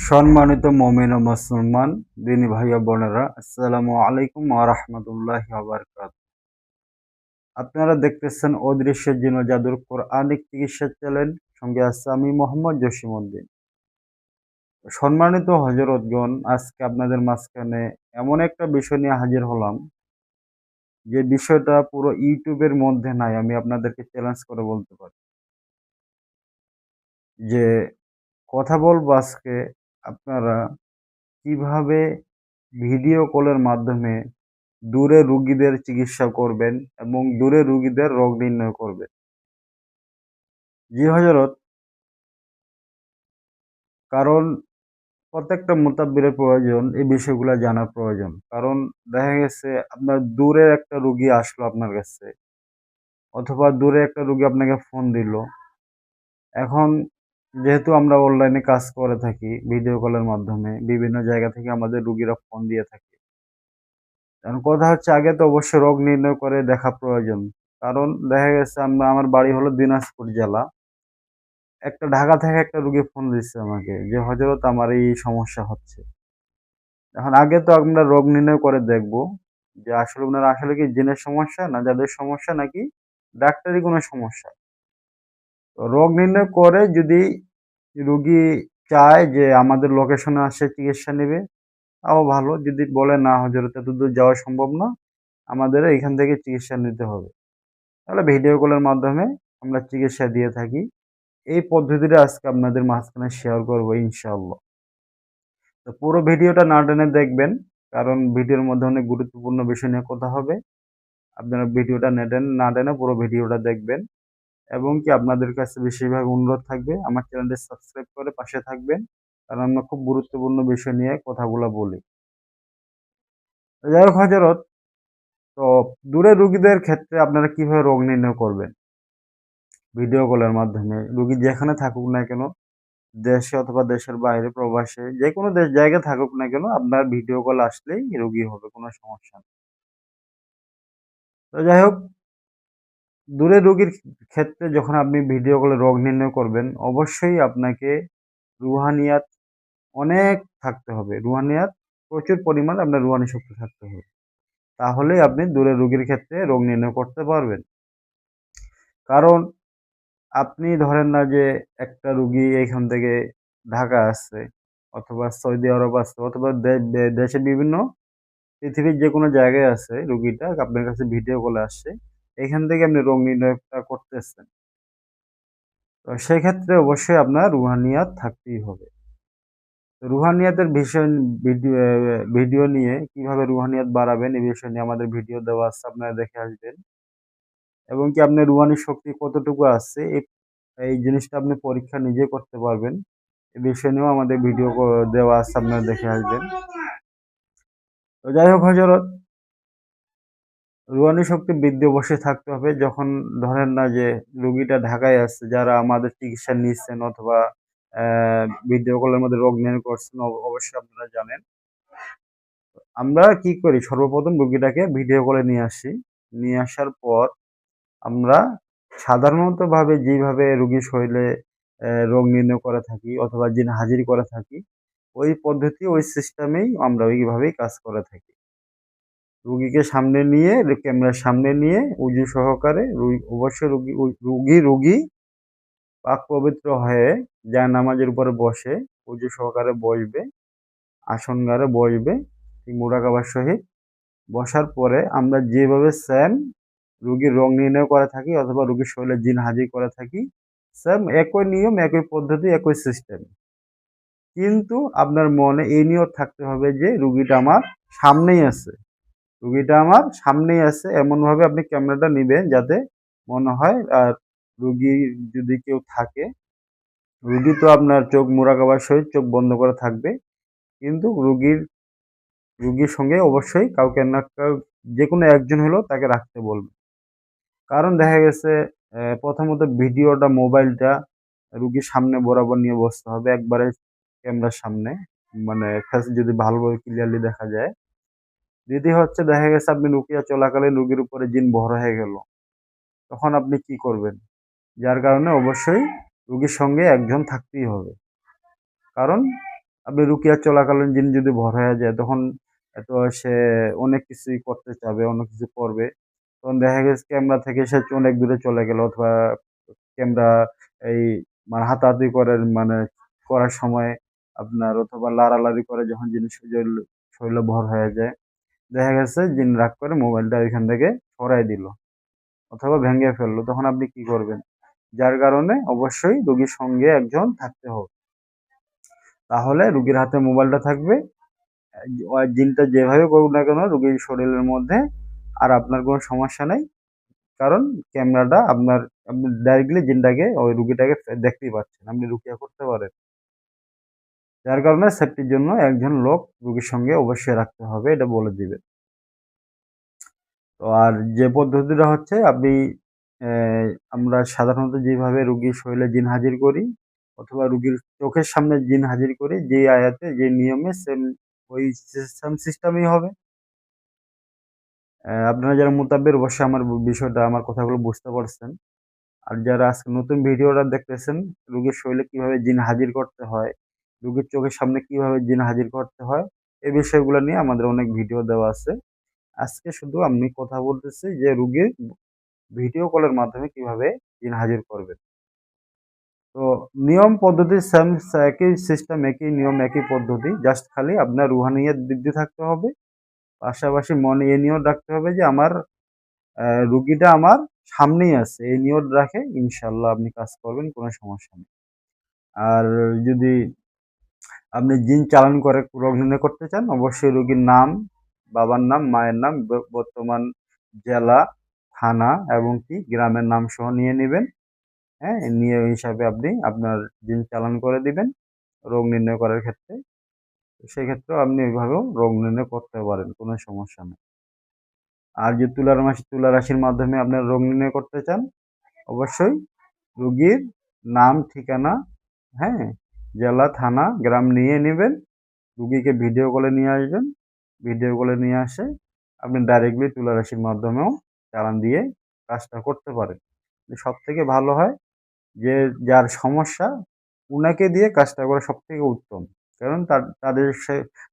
সম্মানিত মমিন ও মুসলমান, দিনী ভাই বোনেরা, আসসালামু আলাইকুম ওয়া বারাকাতুহু। আপনারা দেখতেছেন অদৃশ্য জিন জাদুর কোরআনিক চিকিৎসা চ্যানেল সঙ্গে আছে আমি মোহাম্মদ জসিমউদ্দিন। সম্মানিত হজরতগণ আজকে আপনাদের মাঝখানে এমন একটা বিষয় নিয়ে হাজির হলাম। যে বিষয়টা পুরো ইউটিউবের মধ্যে নাই, আমি আপনাদেরকে চ্যালেঞ্জ করে বলতে পারি। যে কথা বলব আজকে আপনারা কীভাবে ভিডিও কলের মাধ্যমে দূরে রুগীদের চিকিৎসা করবেন এবং দূরে রুগীদের রোগ নির্ণয় করবেন? জি হজরত কারণ প্রত্যেকটা মোতাব্বিরের প্রয়োজন, এই বিষয়গুলো জানার প্রয়োজন। কারণ দেখা গেছে, আপনার দূরে একটা রুগী আসলো আপনার কাছে, অথবা দূরে একটা রুগী আপনাকে ফোন দিল। এখন যেহেতু আমরা অনলাইনে কাজ করে থাকি ভিডিও কলের মাধ্যমে, বিভিন্ন জায়গা থেকে আমাদের রুগীরা ফোন দিয়ে থাকে। কারণ কথা হচ্ছে, আগে তো অবশ্যই রোগ নির্ণয় করে দেখা প্রয়োজন। কারণ দেখা গেছে, আমরা, আমার বাড়ি হলো দিনাজপুর জেলা। একটা ঢাকা থেকে একটা রুগী ফোন দিচ্ছে আমাকে যে হজরত আমার এই সমস্যা হচ্ছে। এখন আগে তো আমরা রোগ নির্ণয় করে দেখব যে, আসলে ওনার আসলে কি জিনের সমস্যা না যাদের সমস্যা নাকি ডাক্তারি কোনো সমস্যা। রোগ নির্ণয় করে যদি রুগী চায় যে আমাদের লোকেশনে আসে চিকিৎসা নেবে, তাও ভালো। যদি বলে না হজরত এত দূর যাওয়া সম্ভব না, আমাদের এখান থেকে চিকিৎসা নিতে হবে। তাহলে ভিডিও কলের মাধ্যমে আমরা চিকিৎসা দিয়ে থাকি। এই পদ্ধতিটা আজকে আপনাদের মাঝখানে শেয়ার করব, ইনশাআল্লাহ। তো পুরো ভিডিওটা না টেনে দেখবেন, কারণ ভিডিওর মধ্যে অনেক গুরুত্বপূর্ণ বিষয় নিয়ে কথা হবে। আপনারা ভিডিওটা না টেনে না টেনে পুরো ভিডিওটা দেখবেন। এবং কি আপনাদের কাছে বেশিরভাগ অনুরোধ থাকবে, আমার চ্যানেলটি সাবস্ক্রাইব করে পাশে থাকবেন। কারণ আমরা খুব গুরুত্বপূর্ণ বিষয় নিয়ে কথাগুলো বলি। যাই হোক হজরত তো দূরে রুগীদের ক্ষেত্রে আপনারা কীভাবে রোগ নির্ণয় করবেন? ভিডিও কলের মাধ্যমে। রুগী যেখানে থাকুক না কেন, দেশে অথবা দেশের বাইরে, প্রবাসে, যে কোনো দেশ, জায়গায় থাকুক না কেন, আপনার ভিডিও কল আসলেই রুগী হবে, কোনো সমস্যা নেই। তো যাই হোক দূরে রোগীর ক্ষেত্রে যখন আপনি ভিডিও কলে রোগ নির্ণয় করবেন, অবশ্যই আপনাকে রুহানিয়াত অনেক থাকতে হবে। রুহানিয়াত প্রচুর পরিমাণ আপনার রুহানি শক্তি থাকতে হবে। তাহলেই আপনি দূরে রোগীর ক্ষেত্রে রোগ নির্ণয় করতে পারবেন। কারণ আপনি ধরেন না যে একটা রুগী এইখান থেকে ঢাকা আসছে, অথবা সৌদি আরব আসছে, অথবা দেশে বিভিন্ন পৃথিবীর যে কোনো জায়গায় আছে রুগীটা, আপনার কাছে ভিডিও কলে আসছে। এখান থেকে আপনি রোগ নির্ণয়টা করতেছেন। তো সেক্ষেত্রে অবশ্যই আপনার রুহানিয়াত থাকতেই হবে। রুহানিয়াতের বিষয় ভিডিও ভিডিও নিয়ে কীভাবে রুহানিয়াত বাড়াবেন এই বিষয় নিয়ে আমাদের ভিডিও দেওয়া আছে, আপনারা দেখে আসবেন। এবং কি আপনার রুহানির শক্তি কতটুকু আছে এই জিনিসটা আপনি পরীক্ষা নিজে করতে পারবেন। এই বিষয় নিয়েও আমাদের ভিডিও দেওয়া আছে, আপনারা দেখে আসবেন। তো যাই হোক হজরত রুহানি শক্তি বৃদ্ধি অবশ্যই থাকতে হবে। যখন ধরেন না যে রুগীটা ঢাকায় আছে যারা আমাদের চিকিৎসা নিচ্ছেন অথবা ভিডিও কলের মধ্যে রোগ নির্ণয় করছেন অবশ্যই আপনারা জানেন। আমরা কি করি? সর্বপ্রথম রুগীটাকে ভিডিও কলে নিয়ে আসি। নিয়ে আসার পর আমরা সাধারণত ভাবে যেভাবে রুগী শরীরে রোগ নির্ণয় করে থাকি অথবা জিন হাজির করে থাকি, ওই পদ্ধতি, ওই সিস্টেমেই আমরা ওইভাবেই কাজ করে থাকি। রুগীকে সামনে নিয়ে ক্যামেরার সামনে নিয়ে উজু সহকারে অবশ্যই রুগী রুগী রুগী পাক পবিত্র হয়ে যা নামাজের উপরে বসে, উজু সহকারে বসবে আসন গারে বসবে মুরাকাবার সহিত। বসার পরে আমরা যেভাবে স্যাম রুগীর রং নির্ণয় করে থাকি অথবা রুগীর শরীরে জিন হাজির করে থাকি, স্যাম একই নিয়ম, একই পদ্ধতি, একই সিস্টেম। কিন্তু আপনার মনে এই নিয়ত থাকতে হবে যে রুগীটা আমার সামনেই আছে। রুগীটা আমার সামনেই আছে, এমনভাবে আপনি ক্যামেরাটা নেবেন যাতে মনে হয়, আর রুগী যদি কেউ থাকে, রুগী তো আপনার চোখ মোড়াকাবার সহিত চোখ বন্ধ করে থাকবে, কিন্তু রুগীর রুগীর সঙ্গে অবশ্যই কাউকে না যে কোনো একজন হলেও তাকে রাখতে বলবে। কারণ দেখা গেছে প্রথমত ভিডিওটা, মোবাইলটা রুগীর সামনে বরাবর নিয়ে বসতে হবে, একবারে ক্যামেরার সামনে মানে যদি ভালোভাবে ক্লিয়ারলি দেখা যায়। দ্বিতীয় হচ্ছে দেখা গেছে আপনি রুকিয়া চলাকালীন রুগীর উপরে জিন ভর হয়ে গেল। তখন আপনি কি করবেন? যার কারণে অবশ্যই রুগীর সঙ্গে একজন থাকতেই হবে। কারণ আপনি রুকিয়া চলাকালীন জিন যদি ভর হয়ে যায়, তখন তো সে অনেক কিছুই করতে চাবে, অনেক কিছু করবে। তখন দেখা গেছে ক্যামেরা থেকে সে অনেক দূরে চলে গেল অথবা ক্যামেরা এই মানে হাতাহাতি করে মানে করার সময় আপনার অথবা লাড়ালাড়ি করে যখন জিনিস শরীরে ভর হয়ে যায়। দেখা গেছে জিন রাগ করে মোবাইলটা এখান থেকে সরাই দিল, অথবা ভেঙে ফেলল। তখন আপনি কি করবেন? যার কারণে অবশ্যই রোগীর সঙ্গে একজন থাকতে হবে। তাহলে রুগীর হাতে মোবাইলটা থাকবে। জিনটা যেভাবে করুক না কেন রুগীর শরীরের মধ্যে আর আপনার কোনো সমস্যা নেই। কারণ ক্যামেরাটা আপনার, আপনি ডাইরেক্টলি জিনটাকে ওই রুগীটাকে দেখতেই পাচ্ছেন। আপনি রুকিয়া করতে পারেন। যার কারণে সেফটির জন্য একজন লোক রুগীর সঙ্গে অবশ্যই রাখতে হবে, এটা বলে দিবে। তো আর যে পদ্ধতিটা হচ্ছে, আপনি আমরা সাধারণত যেভাবে রুগীর শরীরে জিন হাজির করি, অথবা রুগীর চোখের সামনে জিন হাজির করি, যে আয়াতে, যে নিয়মে সেম, ওই সেম সিস্টেমই হবে। আপনারা যারা মোতাবের অবশ্যই আমার বিষয়টা, আমার কথাগুলো বুঝতে পারছেন। আর যারা আজকে নতুন ভিডিওটা দেখতেছেন, রুগীর শরীরে কীভাবে জিন হাজির করতে হয় রুগীর চোখের সামনে কীভাবে জিন হাজির করতে হয় এই বিষয়গুলো নিয়ে আমাদের অনেক ভিডিও দেওয়া আছে। আজকে শুধু আমি কথা বলতেছি যে রুগীর ভিডিও কলের মাধ্যমে কীভাবে জিন হাজির করবেন। তো নিয়ম পদ্ধতি সেম, একই সিস্টেম একই নিয়ম, একই পদ্ধতি জাস্ট খালি আপনার রুহানিয়াত বৃদ্ধি থাকতে হবে। পাশাপাশি মনে এ নিয়ত রাখতে হবে যে আমার রুগীটা আমার সামনেই আছে, এই নিয়ত রাখে ইনশাল্লাহ আপনি কাজ করবেন, কোনো সমস্যা নেই। আর যদি আপনি জিন চালান করে রোগ নির্ণয় করতে চান, অবশ্যই রুগীর নাম, বাবার নাম, মায়ের নাম বর্তমান জেলা, থানা এবং কি গ্রামের নাম সহ নিয়ে নেবেন। হ্যাঁ নিয়ে ওই হিসাবে আপনি আপনার জিন চালান করে দিবেন রোগ নির্ণয় করার ক্ষেত্রে। সেক্ষেত্রেও আপনি ওইভাবেও রোগ নির্ণয় করতে পারেন, কোনো সমস্যা নেই। আর যে তুলার মাসি তুলা রাশির মাধ্যমে আপনার রোগ নির্ণয় করতে চান, অবশ্যই রুগীর নাম, ঠিকানা হ্যাঁ জেলা, থানা, গ্রাম নিয়ে নেবেন। রুগীকে ভিডিও কলে নিয়ে আসবেন। ভিডিও কলে নিয়ে আসে। আপনি ডাইরেক্টলি তুলা রাশির মাধ্যমেও চালান দিয়ে কাজটা করতে পারেন। সব থেকে ভালো হয় যে, যার সমস্যা, উনাকে দিয়ে কাজটা করা সব থেকে উত্তম। কারণ তাদের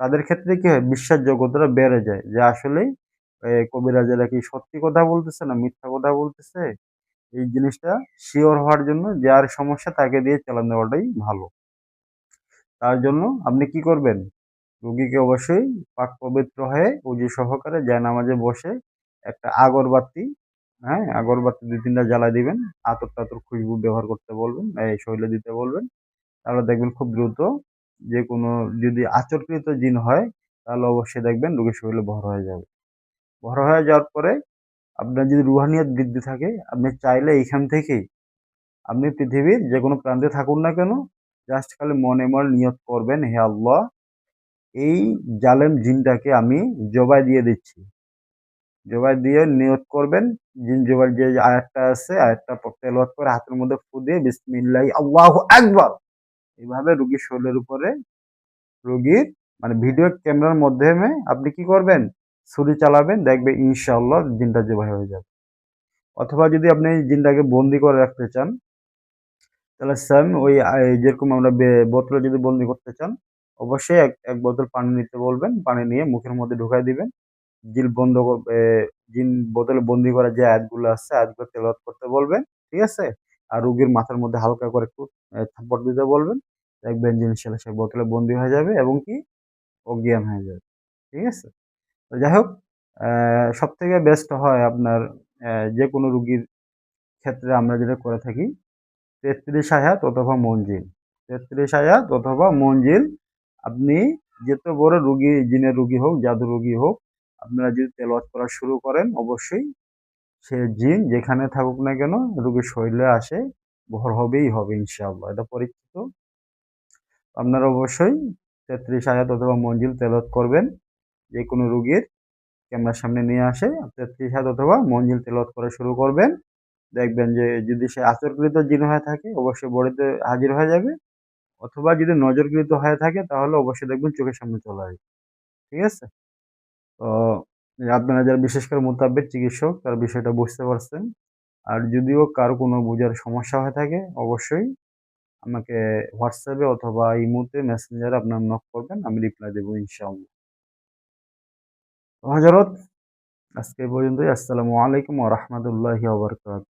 তাদের ক্ষেত্রে কি হয়, বিশ্বাসযোগ্যতাটা বেড়ে যায় যে, আসলেই কবিরাজেরা কি সত্যি কথা বলতেছে না মিথ্যা কথা বলতেছে? এই জিনিসটা শিওর হওয়ার জন্য যার সমস্যা তাকে দিয়ে চালান দেওয়াটাই ভালো। তার জন্য আপনি কি করবেন? রুগীকে অবশ্যই পাক পবিত্র হয়ে উজি সহকারে নামাজে বসে একটা আগরবাতি হ্যাঁ আগরবাতি দুই তিনটা জ্বালা দিবেন, আতর টাতর খুশবু ব্যবহার করতে বলবেন, এই শৈলে দিতে বলবেন। তাহলে দেখবেন খুব দ্রুত যে কোনো যদি আচরকৃত জিন হয়, তাহলে অবশ্যই দেখবেন রোগীর শরীরে ভর হয়ে যাবে। ভর হয়ে যাওয়ার পরে আপনার যদি রুহানিয়ত বৃদ্ধি থাকে, আপনি চাইলে এইখান থেকেই আপনি পৃথিবীর যে কোনো প্রান্তে থাকুন না কেন জাস্ট খালি মনে মনে নিয়ত করবেন, হে আল্লাহ, এই জালেম জিনটাকে আমি জবাই দিয়ে দিচ্ছি। জবাই দিয়ে নিয়ত করবেন, জিন জবাই যে আয়াতটা আছে, আয়াতটা তেলওয়াত করে হাতের মধ্যে ফু দিয়ে বিসমিল্লাহ, আল্লাহ একবার এইভাবে রুগীর শরীরের উপরে, রুগীর মানে ভিডিও ক্যামেরার মাধ্যমে আপনি কি করবেন? ছুরি চালাবেন দেখবে ইনশাল্লাহ জিনটা জবাই হয়ে যাবে। অথবা যদি আপনি জিনটাকে বন্দি করে রাখতে চান তাহলে সেম ওই যেরকম আমরা বোতলে যদি বন্দি করতে চান, অবশ্যই এক এক বোতল পানি নিতে বলবেন। পানি নিয়ে মুখের মধ্যে ঢুকাই দিবেন। জিল বন্ধ জিন বোতলে বন্দি করা যে আয়াতগুলো আছে, আয়াতগুলো তেলাওয়াত করতে বলবেন, ঠিক আছে? আর রুগীর মাথার মধ্যে হালকা করে একটু থাপ্পড় দিতে বলবেন। দেখবেন জিনিস সে বোতলে বন্দি হয়ে যাবে এবং কি অজ্ঞান হয়ে যাবে, ঠিক আছে? তো যাই হোক সব থেকে বেস্ট হয় আপনার যে কোনো রুগীর ক্ষেত্রে আমরা যেটা করে থাকি তেত্রিশ আয়াত অথবা মঞ্জিল। তেত্রিশ আয়াত অথবা মঞ্জিল। আপনি যেত বড় রুগী, জিনের রুগী হোক জাদু রুগী হোক, আপনারা যদি তেলওয়াত করা শুরু করেন, অবশ্যই সে জিন যেখানে থাকুক না কেন রুগীর শরীরে আসে ভর হবেই হবে ইনশাআল্লাহ। এটা পরীক্ষিত। আপনারা অবশ্যই তেত্রিশ আয়াত অথবা মঞ্জিল তেলত করবেন। যে কোনো রুগীর ক্যামেরার সামনে নিয়ে আসে। তেত্রিশ আয়াত অথবা মঞ্জিল তেলত করা শুরু করবেন। দেখবেন যে যদি সে আচরকৃত জিন হয়ে থাকে, অবশ্যই বডিতে হাজির হয়ে যাবে। অথবা যদি নজরকৃত হয়ে থাকে, তাহলে অবশ্যই দেখবেন চোখের সামনে চলে আসবে। ঠিক আছে? তো আপনারা যারা বিশেষ করে মোতাবেক চিকিৎসক, তার বিষয়টা বুঝতে পারছেন। আর যদিও কারও কোনো বোঝার সমস্যা হয়ে থাকে, অবশ্যই আমাকে হোয়াটসঅ্যাপে অথবা ইমোতে মেসেঞ্জারে আপনার নক করবেন, আমি রিপ্লাই দেবো ইনশাআল্লাহ। হজরত আজকে পর্যন্তই। আসসালামু আলাইকুম ওয়া রাহমাতুল্লাহি ওয়া বারাকাতুহু।